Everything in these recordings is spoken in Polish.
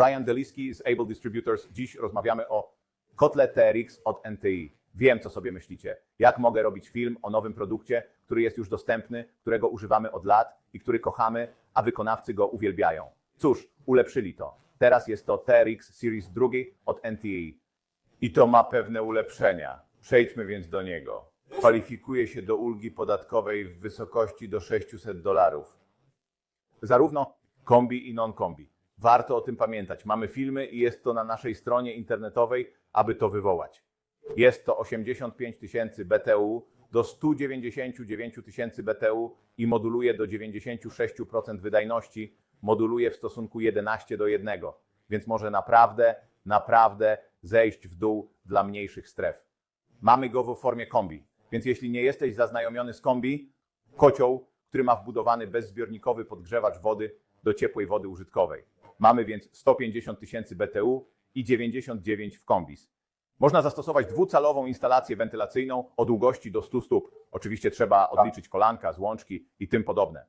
Brian Deliski z Able Distributors. Dziś rozmawiamy o kotle TRX od NTI. Wiem, co sobie myślicie. Jak mogę robić film o nowym produkcie, który jest już dostępny, którego używamy od lat i który kochamy, a wykonawcy go uwielbiają? Cóż, ulepszyli to. Teraz jest to TRX Series 2 od NTI. I to ma pewne ulepszenia. Przejdźmy więc do niego. Kwalifikuje się do ulgi podatkowej w wysokości do 600 dolarów. Zarówno kombi i non-kombi. Warto o tym pamiętać. Mamy filmy i jest to na naszej stronie internetowej, aby to wywołać. Jest to 85 tysięcy BTU do 199 tysięcy BTU i moduluje do 96% wydajności, moduluje w stosunku 11 do 1, więc może naprawdę, naprawdę zejść w dół dla mniejszych stref. Mamy go w formie kombi, więc jeśli nie jesteś zaznajomiony z kombi, kocioł, który ma wbudowany bezzbiornikowy podgrzewacz wody do ciepłej wody użytkowej. Mamy więc 150 tysięcy BTU i 99 w kombis. Można zastosować dwucalową instalację wentylacyjną o długości do 100 stóp. Oczywiście trzeba odliczyć kolanka, złączki i tym podobne.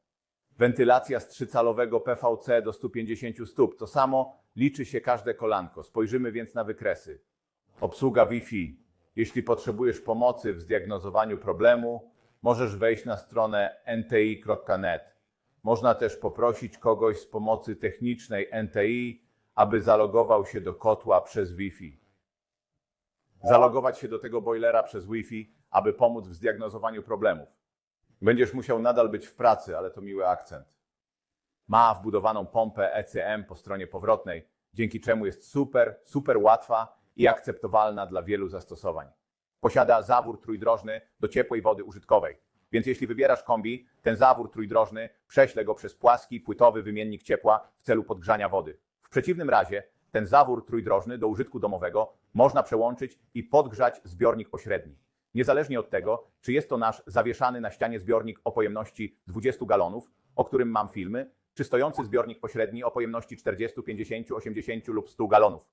Wentylacja z trzycalowego PVC do 150 stóp. To samo liczy się każde kolanko. Spojrzymy więc na wykresy. Obsługa Wi-Fi. Jeśli potrzebujesz pomocy w zdiagnozowaniu problemu, możesz wejść na stronę nti.net. Można też poprosić kogoś z pomocy technicznej NTI, aby zalogował się do kotła przez Wi-Fi. Zalogować się do tego boilera przez Wi-Fi, aby pomóc w zdiagnozowaniu problemów. Będziesz musiał nadal być w pracy, ale to miły akcent. Ma wbudowaną pompę ECM po stronie powrotnej, dzięki czemu jest super, super łatwa i akceptowalna dla wielu zastosowań. Posiada zawór trójdrożny do ciepłej wody użytkowej. Więc jeśli wybierasz kombi, ten zawór trójdrożny prześle go przez płaski, płytowy wymiennik ciepła w celu podgrzania wody. W przeciwnym razie ten zawór trójdrożny do użytku domowego można przełączyć i podgrzać zbiornik pośredni. Niezależnie od tego, czy jest to nasz zawieszany na ścianie zbiornik o pojemności 20 galonów, o którym mam filmy, czy stojący zbiornik pośredni o pojemności 40, 50, 80 lub 100 galonów.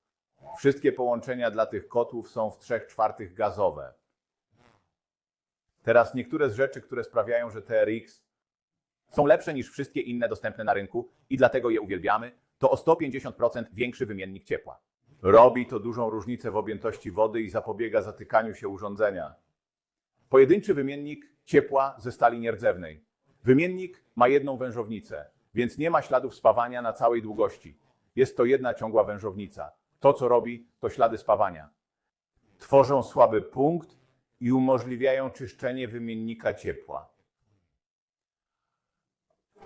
Wszystkie połączenia dla tych kotłów są w 3 czwartych gazowe. Teraz niektóre z rzeczy, które sprawiają, że TRX są lepsze niż wszystkie inne dostępne na rynku i dlatego je uwielbiamy, to o 150% większy wymiennik ciepła. Robi to dużą różnicę w objętości wody i zapobiega zatykaniu się urządzenia. Pojedynczy wymiennik ciepła ze stali nierdzewnej. Wymiennik ma jedną wężownicę, więc nie ma śladów spawania na całej długości. Jest to jedna ciągła wężownica. To, co robi, to ślady spawania. Tworzą słaby punkt i umożliwiają czyszczenie wymiennika ciepła.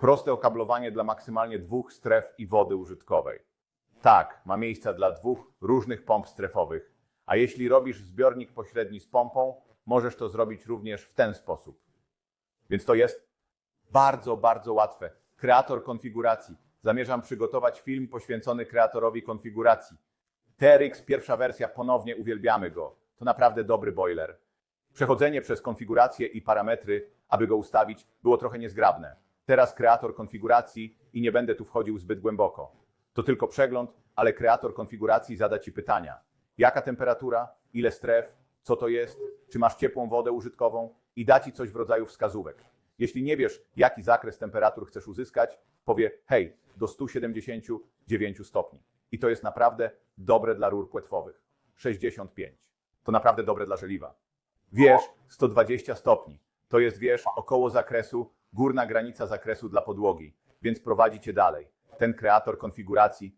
Proste okablowanie dla maksymalnie dwóch stref i wody użytkowej. Tak, ma miejsca dla dwóch różnych pomp strefowych, a jeśli robisz zbiornik pośredni z pompą, możesz to zrobić również w ten sposób. Więc to jest bardzo, bardzo łatwe. Kreator konfiguracji. Zamierzam przygotować film poświęcony kreatorowi konfiguracji. TRX, pierwsza wersja, ponownie uwielbiamy go. To naprawdę dobry boiler. Przechodzenie przez konfigurację i parametry, aby go ustawić, było trochę niezgrabne. Teraz kreator konfiguracji i nie będę tu wchodził zbyt głęboko. To tylko przegląd, ale kreator konfiguracji zada Ci pytania. Jaka temperatura, ile stref, co to jest, czy masz ciepłą wodę użytkową i da Ci coś w rodzaju wskazówek. Jeśli nie wiesz, jaki zakres temperatur chcesz uzyskać, powie hej, do 179 stopni. I to jest naprawdę dobre dla rur płetwowych. 65. To naprawdę dobre dla żeliwa. Wierz 120 stopni. To jest wierz około zakresu, górna granica zakresu dla podłogi, więc prowadzi cię dalej. Ten kreator konfiguracji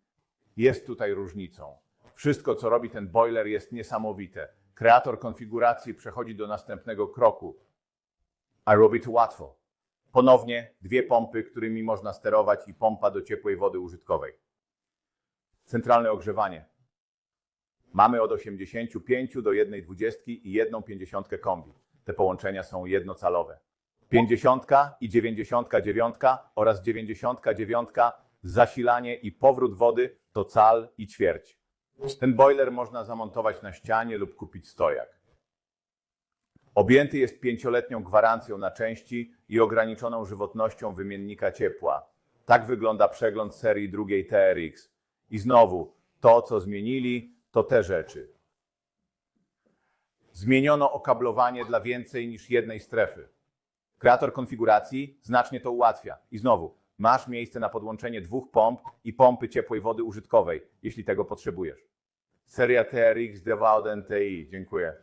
jest tutaj różnicą. Wszystko, co robi ten boiler, jest niesamowite. Kreator konfiguracji przechodzi do następnego kroku, a robi to łatwo. Ponownie dwie pompy, którymi można sterować i pompa do ciepłej wody użytkowej. Centralne ogrzewanie. Mamy od 85 do 1,20 i 1,50 kombi. Te połączenia są jednocalowe. 50 i 99 oraz 99 zasilanie i powrót wody to cal i ćwierć. Ten boiler można zamontować na ścianie lub kupić stojak. Objęty jest pięcioletnią gwarancją na części i ograniczoną żywotnością wymiennika ciepła. Tak wygląda przegląd serii drugiej TRX. I znowu, to co zmienili, to te rzeczy. Zmieniono okablowanie dla więcej niż jednej strefy. Kreator konfiguracji znacznie to ułatwia. I znowu, masz miejsce na podłączenie dwóch pomp i pompy ciepłej wody użytkowej, jeśli tego potrzebujesz. Seria TRX Devout NTI. Dziękuję.